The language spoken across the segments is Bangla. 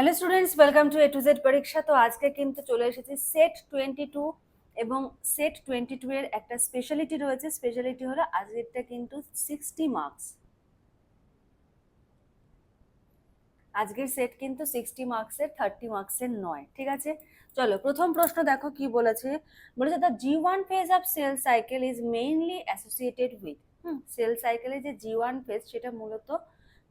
Hello students welcome to A to Z পরীক্ষা তো আজকে কিন্তু চলে এসেছি সেট টোয়েন্টি টু এবং সেট টোয়েন্টি টু এর একটা স্পেশালিটি রয়েছে। স্পেশালিটি হলো আজকেরটা কিন্তু সিক্সটি মার্কস আজকের সেট কিন্তু সিক্সটি মার্কসের থার্টি মার্কসের নয়, ঠিক আছে? চলো, প্রথম প্রশ্ন দেখো কি বলেছে। বলেছে the G one phase of cell cycle is mainly associated with hmm cell সাইকেলে যে জি ওয়ান ফেজ সেটা মূলত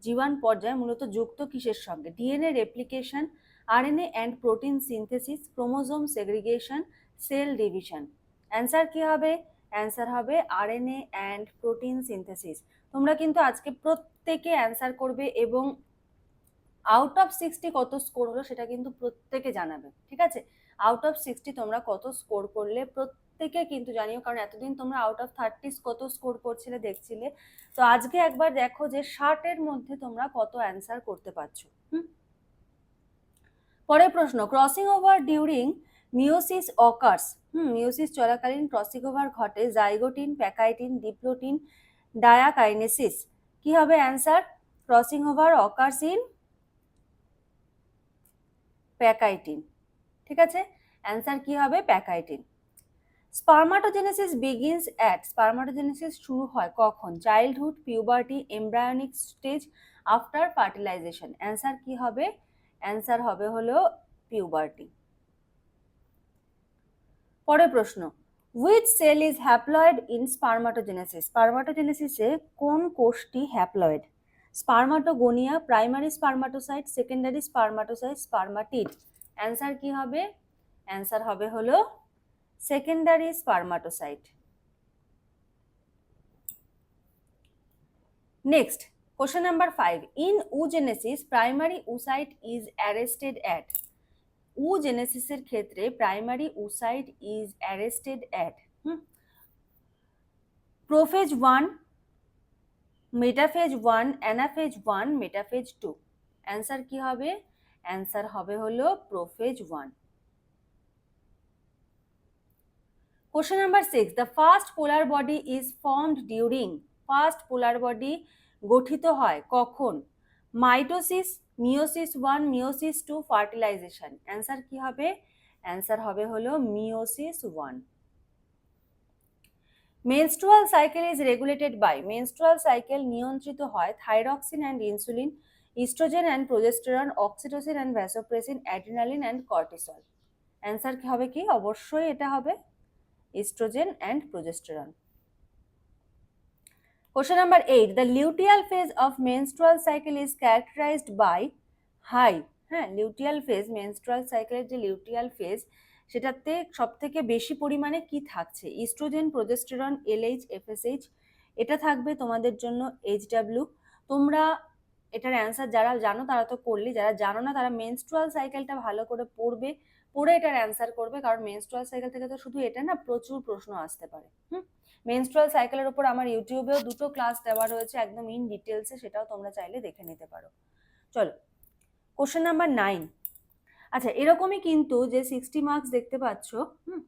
জীবাণ পর্যায়ে মূলত যুক্ত কিসের সঙ্গে? DNA replication RNA and protein synthesis chromosome segregation cell division answer কী হবে? অ্যান্সার হবে আরএনএ অ্যান্ড প্রোটিন সিনথেসিস তোমরা কিন্তু আজকে প্রত্যেকে অ্যান্সার করবে এবং আউট অফ সিক্সটি কত স্কোর হলো সেটা কিন্তু প্রত্যেকে জানাবে, ঠিক আছে? আউট অফ সিক্সটি তোমরা কত স্কোর করলে প্রত্যেকে কিন্তু জানিও, কারণ এতদিন তোমরা আউট অফ থার্টি কত স্কোর করছিলে, দেখছিলে। তো আজকে একবার দেখো যে ষাটের মধ্যে তোমরা কত অ্যান্সার করতে পারছ। হুম? পরের প্রশ্ন crossing over during meiosis occurs hmm meiosis চলাকালীন ক্রসিং ওভার ঘটে জাইগোটিন প্যাকাইটিন ডিপ্লোটিন ডায়াকাইনেসিস কি হবে answer crossing over occurs in pachytene ঠিক আছে? অ্যান্সার কি হবে? Pachytene spermatogenesis begins at spermatogenesis শুরু হয় কখন? Childhood puberty embryonic stage after fertilisation answer কি হবে? অ্যান্সার হবে হলো পিউবার্টি পরের প্রশ্ন with cell is haploid in spermatogenesis স্পার্মাটোজেনেসিসে কোন কোষটি haploid spermatogonia primary spermatocyte secondary spermatocyte spermatid answer কি হবে? অ্যান্সার হবে হলো secondary spermatocyte. Next, question number 5. In oogenesis, primary oocyte is arrested at oogenesis ক্ষেত্রে oocyte is arrested at hmm? prophase 1 metaphase 1 anaphase 1 metaphase 2 answer কি হবে অ্যান্সার হবে হলো prophase 1 Question number six. The first polar body is formed during, first polar body গঠিত হয় কখন? Mitosis meiosis one meiosis two fertilisation answer কি হবে? অ্যান্সার হবে হলো meiosis one menstrual cycle is regulated by menstrual cycle নিয়ন্ত্রিত হয় thyroxine and insulin oestrogen and progesterone oxytocin and vasopressin adrenaline and cortisol answer কি হবে কি? অবশ্যই এটা হবে। Estrogen and progesterone. Question number 8. The luteal phase of menstrual cycle is characterized by high হ্যাঁ লিউটিয়াল ফেজ মেনস্ট্রুয়াল সাইকেলের যে লিউটিয়াল ফেজ সেটাতে সব থেকে বেশি পরিমাণে কি থাকছে ইস্ট্রোজেন প্রোজেস্টেরন এলএইচ এফএসএইচ এটা থাকবে তোমাদের জন্য এইচডাব্লিউ তোমরা এটার অ্যান্সার যারা জানো তারা তো করলি যারা জানো না তারা মেনস্ট্রুয়াল সাইকেলটা ভালো করে পড়বে পড়ে এটার অ্যান্সার করবে, কারণ মেনস্ট্রুয়াল সাইকেল থেকে তো শুধু এটা না, প্রচুর প্রশ্ন আসতে পারে। হুম? মেনস্ট্রুয়াল সাইকেলের উপর আমার ইউটিউবেও দুটো ক্লাস দেওয়া রয়েছে, একদম ইন ডিটেলসে সেটাও তোমরা চাইলে দেখে নিতে পারো। চলো কোশ্চেন নাম্বার নাইন আচ্ছা এরকমই কিন্তু যে সিক্সটি মার্কস দেখতে পাচ্ছ, হুম?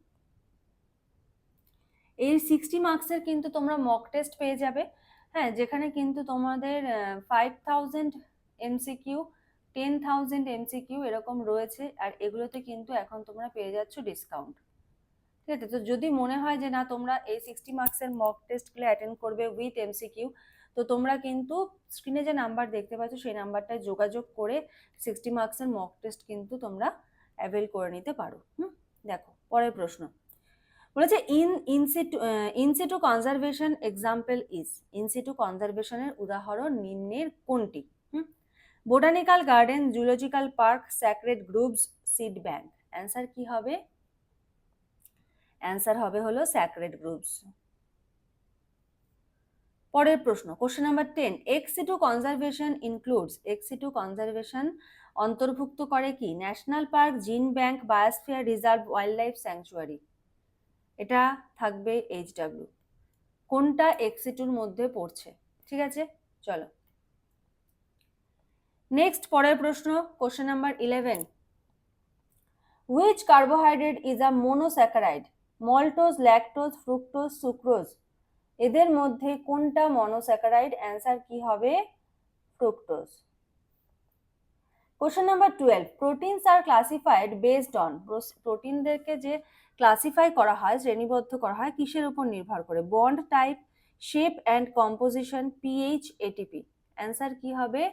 এই সিক্সটি মার্কসের কিন্তু তোমরা মক টেস্ট পেয়ে যাবে। হ্যাঁ যেখানে কিন্তু তোমাদের five thousand MCQ ten thousand MCQ এরকম রয়েছে আর এগুলোতে কিন্তু এখন তোমরা পেয়ে যাচ্ছ ডিসকাউন্ট ঠিক আছে? তো যদি মনে হয় যে না, তোমরা এই সিক্সটি মার্কসের মক টেস্টগুলো অ্যাটেন্ড করবে উইথ এমসিকিউ তো তোমরা কিন্তু স্ক্রিনে যে নাম্বার দেখতে পাচ্ছ, সেই নাম্বারটায় যোগাযোগ করে সিক্সটি মার্কসের মক টেস্ট কিন্তু তোমরা অ্যাভেল করে নিতে পারো। হুম? দেখো, পরের প্রশ্ন। বলেছে in in situ in situ conservation example is in situ কনজারভেশনের উদাহরণ নিম্নের কোনটি? Botanical garden, zoological park, sacred groups, seed bank. Answer কি হবে? অ্যান্সার হবে হলো স্যাক্রেড গ্রুপস। পরের প্রশ্ন, question number ten ex situ conservation includes ex situ conservation অন্তর্ভুক্ত করে কি? National park gene bank biosphere reserve wild life sanctuary এটা থাকবে এইচডাব্লিউ কোনটা এক্সিটুর মধ্যে পড়ছে? ঠিক আছে? চলো। নেক্সট পরের প্রশ্ন question number eleven which carbohydrate is a monosaccharide maltose lactose fructose sucrose এদের মধ্যে কোনটা মনোস্যাকারাইড অ্যান্সার কি হবে? Fructose question number twelve proteins are classified based on প্রোটিনদেরকে যে ক্লাসিফাই করা হয়, শ্রেণীবদ্ধ করা হয়, কিসের উপর নির্ভর করে? Bond type shape and composition pH ATP answer কি হবে?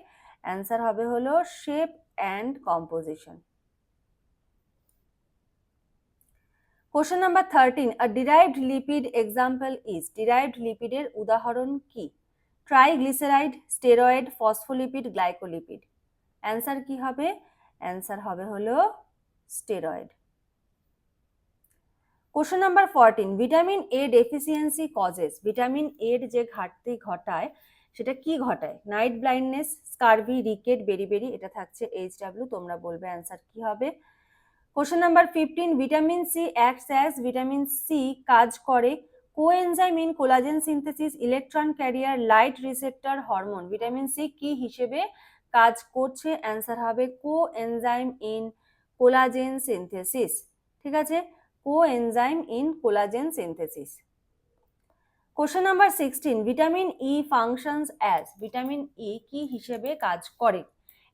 অ্যান্সার হবে হলো shape and composition question number thirteen a derived lipid example is derived লিপিডের উদাহরণ কি? Triglyceride steroid phospholipid glycolipid answer কি হবে? অ্যান্সার হবে হলো steroid question number fourteen vitamin A deficiency causes vitamin এর যে ঘাটতি ঘটায় সেটা কি ঘটায়? Night blindness scurvy rickets beriberi এটা থাকছে এইচ ডাব্লিউ তোমরা বলবে অ্যান্সার কি হবে? Question number fifteen vitamin C acts as vitamin C কাজ করে। Coenzyme in collagen synthesis electron carrier light receptor hormone vitamin C কি হিসেবে কাজ করছে? অ্যান্সার হবে coenzyme in collagen synthesis ঠিক আছে? Coenzyme in collagen synthesis question number sixteen vitamin E functions as vitamin E কি হিসেবে কাজ করে?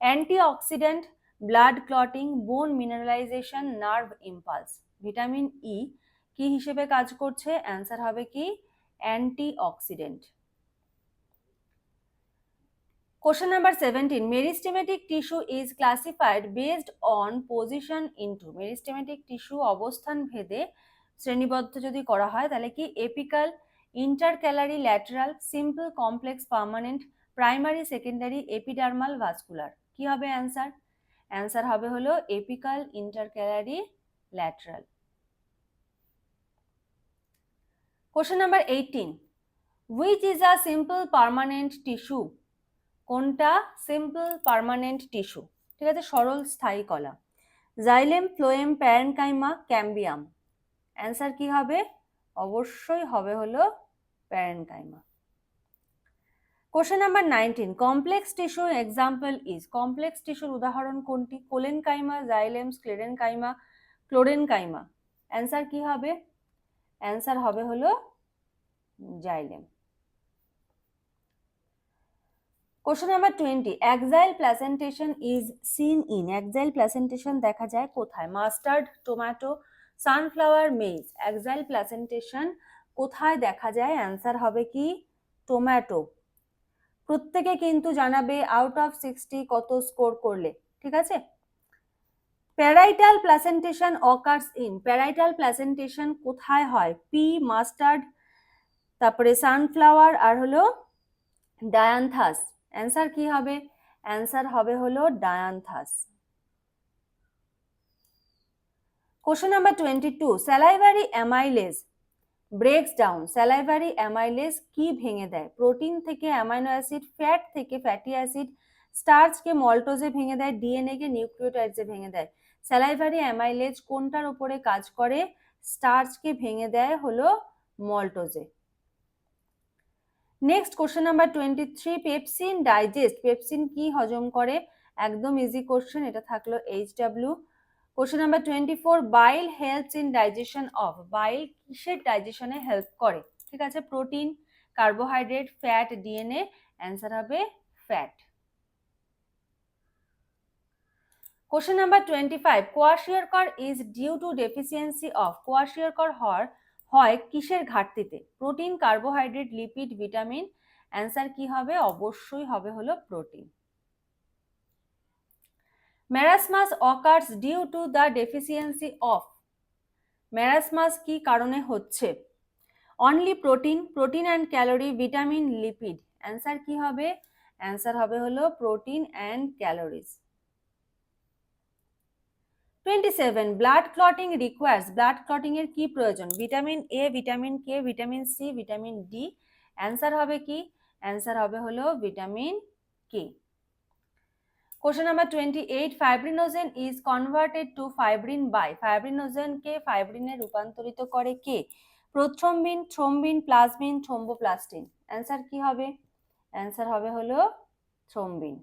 Antioxidant blood clotting bone mineralisation nerve impulse vitamin E কি হিসেবে কাজ করছে? অ্যান্সার হবে কি? Antioxidant Question number 17. Meristematic tissue is classified based on position into meristematic tissue অবস্থান ভেদে শ্রেণীবদ্ধ যদি করা হয়, তাহলে কি apical intercalary lateral simple complex permanent primary secondary epidermal vascular কি হবে অ্যান্সার অ্যান্সার হবে হলো apical intercalary lateral question number eighteen which is a simple permanent tissue কোনটা? সিম্পল পার্মানেন্ট টিস্যু ঠিক আছে, সরল, স্থায়ী কলা। Xylem phloem parenchyma cambium answer কি হবে? অবশ্যই হবে হলো parenchyma question number nineteen complex tissue example is complex টিস্যুর উদাহরণ কোনটি? Collenchyma xylem sclerenchyma chlorenchyma answer কি হবে? অ্যান্সার হবে হলো xylem. Question number twenty axile placentation is seen in axile placentation দেখা যায় কোথায়? Mustard tomato sunflower maize axile placentation কোথায় দেখা যায়? অ্যান্সার হবে কি? টোম্যাটো প্রত্যেকে কিন্তু জানাবে আউট অফ সিক্সটি কত স্কোর করলে, ঠিক আছে? Parietal placentation occurs in parietal placentation কোথায় হয়? পি মাস্টার্ড তারপরে সানফ্লাওয়ার আর হলো ডায়ান্থাস অ্যান্সার কি হবে? অ্যান্সার হবে হলো dianthus question number twenty two salivary amylase breaks down salivary amylase কি ভেঙে দেয়? প্রোটিন থেকে অ্যামাইনো অ্যাসিড ফ্যাট থেকে ফ্যাটি অ্যাসিড স্টার্চকে মল্টোজে ভেঙে দেয় ডিএনএ কে নিউক্লিওটাইডসে ভেঙে দেয়। স্যালাইভারি অ্যামাইলেজ কোনটার উপরে কাজ করে? স্টার্চকে ভেঙে দেয় হলো মল্টোজে next question number twenty three pepsin digest pepsin কি হজম করে? একদম ইজি কোশ্চেন এটা থাকল H W question number twenty four bile helps in digestion of bile কিসের ডাইজেশনে হেল্প করে? ঠিক আছে protein carbohydrate fat DNA answer হবে fat question number twenty five kwashiorkor is due to deficiency of kwashiorkor হওয়ার, হয় কিসের ঘাটতিতে? Protein carbohydrate lipid vitamin answer কি হবে? অবশ্যই হবে হলো protein marasmus occurs due to the deficiency of marasmus কি কারণে হচ্ছে? Only protein protein and calorie vitamin lipid answer কি হবে? অ্যান্সার হবে হলো protein and calories twenty seven blood clotting requires blood clotting এর কি প্রয়োজন? Vitamin A vitamin K vitamin C vitamin D answer হবে কি? অ্যান্সার হবে হলো vitamin K question number twenty eight fibrinogen is converted to fibrin by ফাইব্রিনোজেনকে ফাইব্রিনে রূপান্তরিত করে কে? Prothrombin thrombin plasmin thromboplastin. Answer কি হবে? অ্যান্সার হবে হলো thrombin.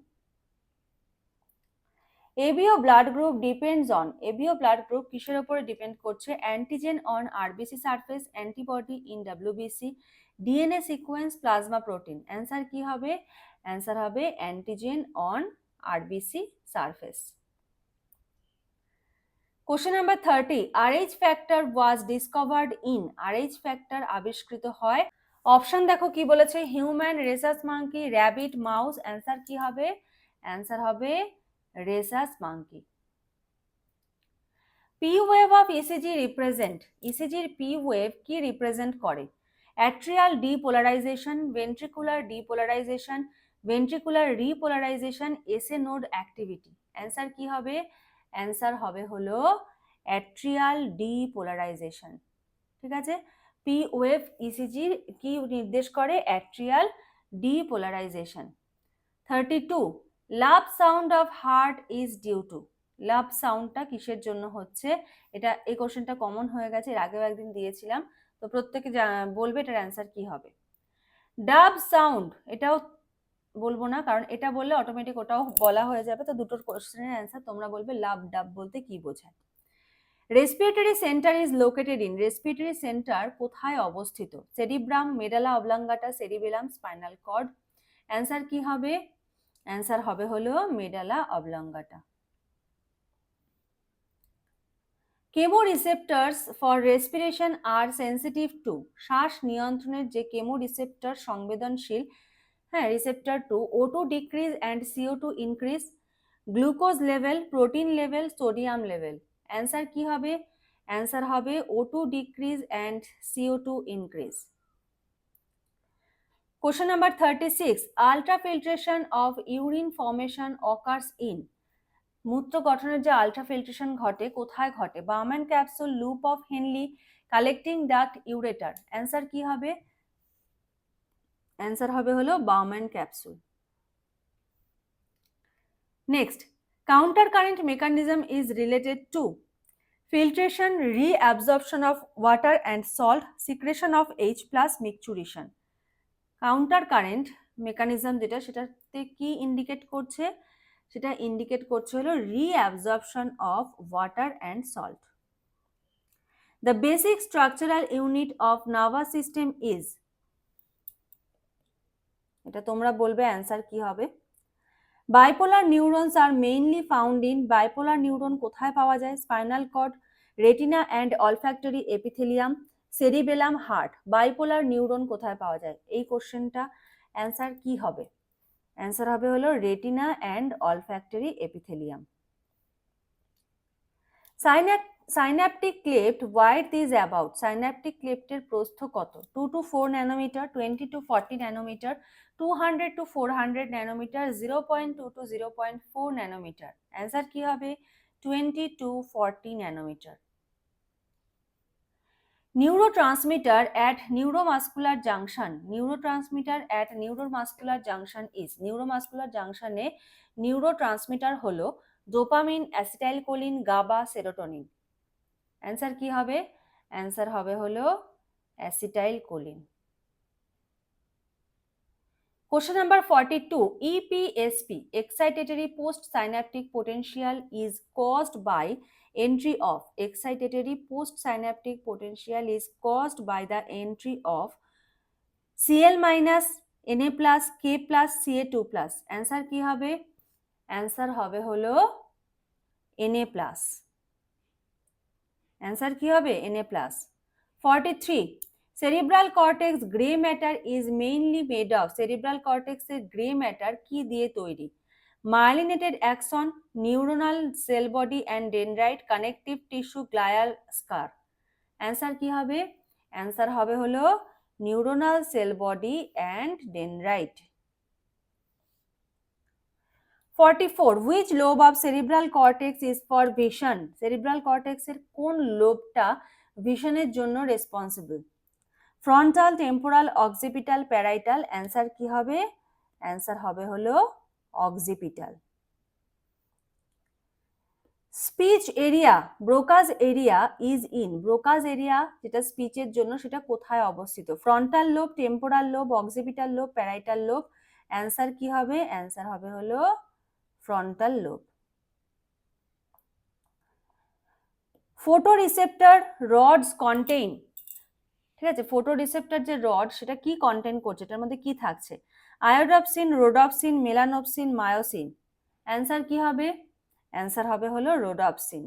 ABO blood group depends on ABO blood group কিসের উপরে ডিপেন্ড করছে? Antigen on RBC surface antibody in WBC DNA sequence plasma protein answer কি হবে? অ্যান্সার হবে antigen on RBC surface. Question number thirty Rh factor was discovered in Rh factor আবিষ্কৃত হয়। অপশন দেখো কি বলেছে human rhesus monkey rabbit mouse answer কি হবে? অ্যান্সার হবে rhesus monkey P wave of ECG represent ইসিজির P wave কি রিপ্রেজেন্ট করে? Atrial depolarization ventricular depolarization ventricular repolarization SA node activity answer কি হবে? অ্যান্সার হবে হলো অ্যাট্রিয়াল ডিপোলারাইজেশন ঠিক আছে? পি ওয়েভ ইসিজি কি নির্দেশ করে? Atrial depolarization thirty two lub sound of heart is due to lub সাউন্ডটা কিসের জন্য হচ্ছে? এটা এই কোশ্চেনটা কমন হয়ে গেছে, এর আগেও একদিন দিয়েছিলাম। তো প্রত্যেকে বলবে এটার অ্যান্সার কি হবে? ডাব সাউন্ড এটাও বলব না। কারণ এটা বললে অটোমেটিক ওটাও বলা হয়ে যাবে। তো দুটোর কোশ্চেনের অ্যান্সার তোমরা বলবে লাভ ডাব বলতে কি বোঝায়। Respiratory centre is located in respiratory centre কোথায় অবস্থিত? Cerebrum medulla oblongata cerebellum spinal cord answer কি হবে? অ্যান্সার হবে হলো medulla oblongata chemoreceptors for respiration are sensitive to শ্বাস নিয়ন্ত্রণের যে কেমো রিসেপ্টর সংবেদনশীল হ্যাঁ receptor to O two decrease and CO two increase glucose level protein level sodium level answer কি হবে? অ্যান্সার হবে O two decrease and CO two increase question number thirty six ultrafiltration of urine formation occurs in মূত্র গঠনের যে আলট্রাফিল্ট্রেশন ঘটে, কোথায় ঘটে? Bowman capsule loop of Henle collecting duct ureter answer কি হবে? অ্যান্সার হবে হলো Bowman capsule next counter current mechanism is related to filtration, reabsorption of water and salt, secretion of H plus micturition. Counter current mechanism যেটা, সেটাতে কি ইন্ডিকেট করছে? সেটা ইন্ডিকেট করছে হলো reabsorption of water and salt the basic structural unit of nervous system is এটা তোমরা বলবে অ্যান্সার কি হবে? Bipolar neurons are mainly found in bipolar neuron কোথায় পাওয়া যায়? Spinal cord retina and olfactory epithelium cerebellum heart bipolar neuron কোথায় পাওয়া যায়? এই কোশ্চেনটা অ্যান্সার কি হবে? অ্যান্সার হবে হলো retina and olfactory epithelium synaptic cleft wide this about synaptic ক্লেপ্টের প্রস্থ কত? Two to four nanometre twenty to forty nanometre two hundred to four hundred nanometre zero point two to zero point four nanometre answer কী হবে? Twenty to forty nanometre at neuromuscular junction. Neurotransmitter at neuromuscular junction is, neuromuscular junction এ neurotransmitter হলো dopamine acetylcholine GABA serotonin answer কি হবে অ্যান্সার হবে হলো acetylcholine Question number 42 EPSP excitatory post synaptic potential is caused by entry of excitatory post synaptic potential is caused by the entry of Cl minus Na plus K plus Ca2 plus answer কি হবে অ্যান্সার হবে হলো Na plus অ্যান্সার কি হবে? N A plus plus 43 cerebral cortex grey matter is mainly made of cerebral কর্টেক্সের grey matter কি দিয়ে তৈরি? Myelinated axon neuronal cell body and dendrite connective tissue glial scar answer কি হবে? অ্যান্সার হবে হলো neuronal cell body and dendrite forty four which lobe of cerebral cortex is for vision cerebral কর্টেক্সের কোন লোবটা ভিশনের জন্য responsible frontal temporal occipital parietal answer কি হবে? অ্যান্সার হবে হলো occipital speech area Broca's area is in Broca's area যেটা স্পিচের জন্য, সেটা কোথায় অবস্থিত? Frontal lobe temporal lobe occipital lobe parietal lobe answer কি হবে? অ্যান্সার হবে হলো frontal lobe photoreceptor rods contain ঠিক আছে? ফোটো রিসেপ্টর যে রড সেটা কি কন্টেন্ট করছে? এটার মধ্যে কি থাকছে? Iodopsin rhodopsin melanopsin myosin answer কি হবে? অ্যান্সার হবে হলো rhodopsin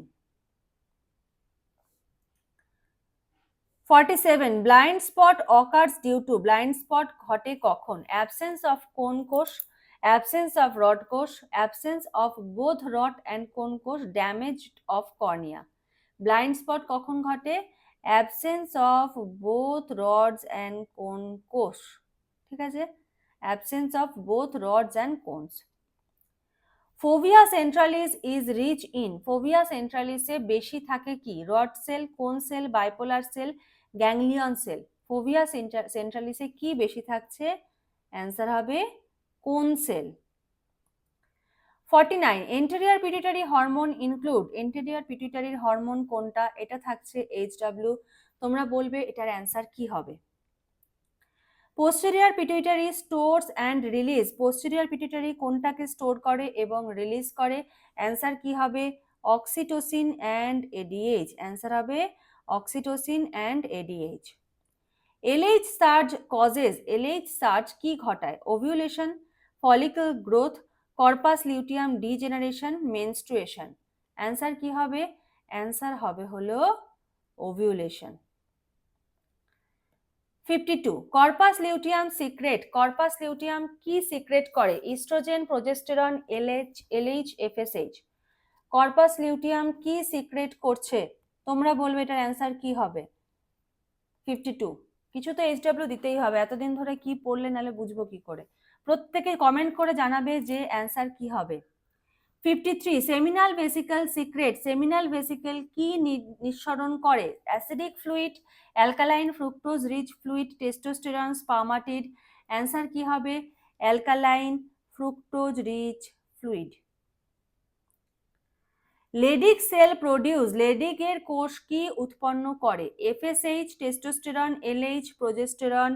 forty seven blind spot occurs due to blind spot ঘটে কখন? অ্যাবসেন্স অফ কোন কোষ অ্যাবসেন্স অফ রড কোষ absence of both rod and cone কোষ damage of cornea blind spot কখন ঘটে? Absence of both rods and cone কোষ ঠিক আছে? Absence of both rods and cones fovea centralis is rich in fovea সেন্ট্রালিসে বেশি থাকে কি? Rod cell cone cell bipolar cell ganglion cell fovea সেন্ট্রালিসে কি বেশি থাকছে? অ্যান্সার হবে cone cell? Forty nine anterior pituitary hormone include anterior পিটুইটারির hormone কোনটা? এটা থাকছে এইচ ডাব্লিউ তোমরা বলবে এটার অ্যান্সার কি হবে? Posterior pituitary stores and release posterior pituitary কোনটাকে স্টোর করে এবং রিলিজ করে? অ্যান্সার কি হবে? অক্সিটোসিন অ্যান্ড এডিএইচ অ্যান্সার হবে oxytocin and ADH LH surge causes LH surge কি ঘটায়? Ovulation follicle growth corpus luteum degeneration menstruation answer কি হবে? অ্যান্সার হবে হলো ovulation fifty two corpus luteum secrete corpus luteum কি সিক্রেট করে? Oestrogen progesterone LH LH FSH corpus luteum কি সিক্রেট করছে? তোমরা বলবে এটার অ্যান্সার কি হবে? ফিফটি টু কিছু তো এইচ ডাব্লিউ দিতেই হবে। এতদিন ধরে কি পড়লে নালে বুঝব কি করে? প্রত্যেকে কমেন্ট করে জানাবে যে অ্যান্সার কি হবে। Fifty three seminal vesicle secrete seminal vesicle কি নিঃসরণ করে? Acidic fluid alkaline fructose rich fluid testosterone spermatid answer কি হবে? Alkaline fructose rich fluid Leydig cell produce Leydig এর কোষ কি উৎপন্ন করে? এফএসএইচ টেস্টোস্টেরন এলএইচ প্রোজেস্টেরন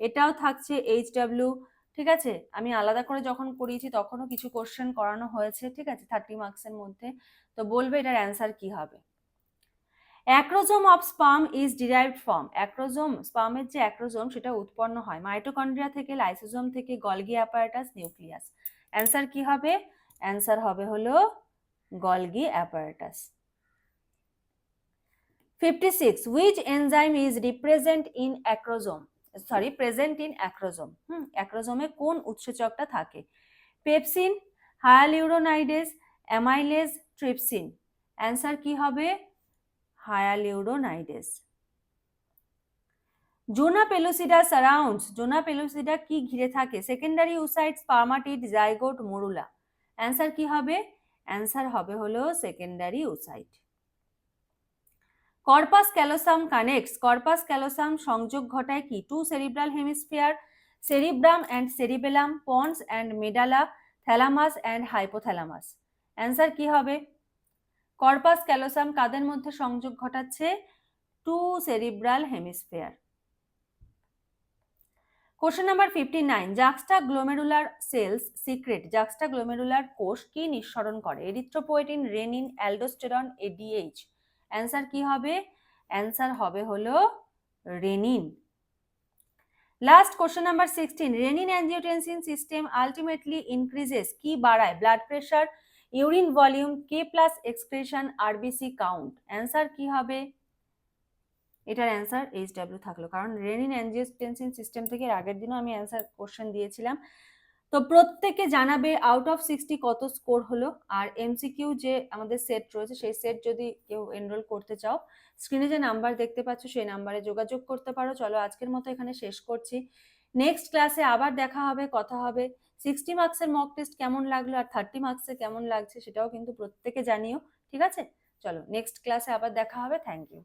এটাও থাকছে এইচ ডাব্লিউ ঠিক আছে? আমি আলাদা করে যখন করিয়েছি তখনও কিছু কোশ্চেন করানো হয়েছে, ঠিক আছে? থার্টি মার্কসের মধ্যে। তো বলবে এটার অ্যান্সার কি হবে? Acrosome of sperm is derived from acrosome স্পামের যে অ্যাক্রোজোম সেটা উৎপন্ন হয় মাইটোকন্ড্রিয়া থেকে লাইসোজোম থেকে গলগি অ্যাপারেটাস নিউক্লিয়াস অ্যান্সার কি হবে? অ্যান্সার হবে হলো Golgi apparatus fifty six which enzyme is represent in acrosome sorry present in acrosome hmm অ্যাক্রোজোমে কোন উৎসেচকটা থাকে? Pepsin hyaluronidase amylase trypsin answer কি হবে? হায়ালিউরোনাইডেস জোনা পেলুসিডা সারাউন্ডস জোনা পেলোসিডা কি ঘিরে থাকে? Secondary oocyte spermatid zygote morula answer কি হবে? অ্যান্সার হবে হলো secondary oocyte corpus callosum connects corpus callosum সংযোগ ঘটায় কি? Two cerebral hemisphere cerebrum and cerebellum pons and medulla thalamus and hypothalamus answer কি হবে? কর্পাস ক্যালোসাম কাদের মধ্যে সংযোগ ঘটাচ্ছে? Two cerebral hemisphere question number fifty nine juxtaglomerular cells secrete juxtaglomerular কোষ কি নিঃসরণ করে? Erythropoietin renin aldosterone ADH answer কি হবে? অ্যান্সার হবে হলো renin last question number sixteen renin angiotensin system ultimately increases কি বাড়ায়? Blood pressure urine volume K plus excretion RBC count answer কি হবে? এটার অ্যান্সার এইচ ডাব্লিউ থাকল। কারণ রেনিন অ্যাঞ্জিওটেনসিন সিস্টেম থেকে আগের দিনও আমি অ্যান্সার কোশ্চেন দিয়েছিলাম। তো প্রত্যেকে জানাবে আউট অফ সিক্সটি কত স্কোর হলো? আর এমসিকিউ যে আমাদের সেট রয়েছে, সেই সেট যদি কেউ এনরোল করতে চাও স্ক্রিনে যে নাম্বার দেখতে পাচ্ছ, সেই নাম্বারে যোগাযোগ করতে পারো। চলো আজকের মতো এখানে শেষ করছি। নেক্সট ক্লাসে আবার দেখা হবে, কথা হবে। সিক্সটি মার্কসের মক টেস্ট কেমন লাগল আর থার্টি মার্কসে কেমন লাগছে সেটাও কিন্তু প্রত্যেকে জানিও, ঠিক আছে? চলো নেক্সট ক্লাসে আবার দেখা হবে থ্যাংক ইউ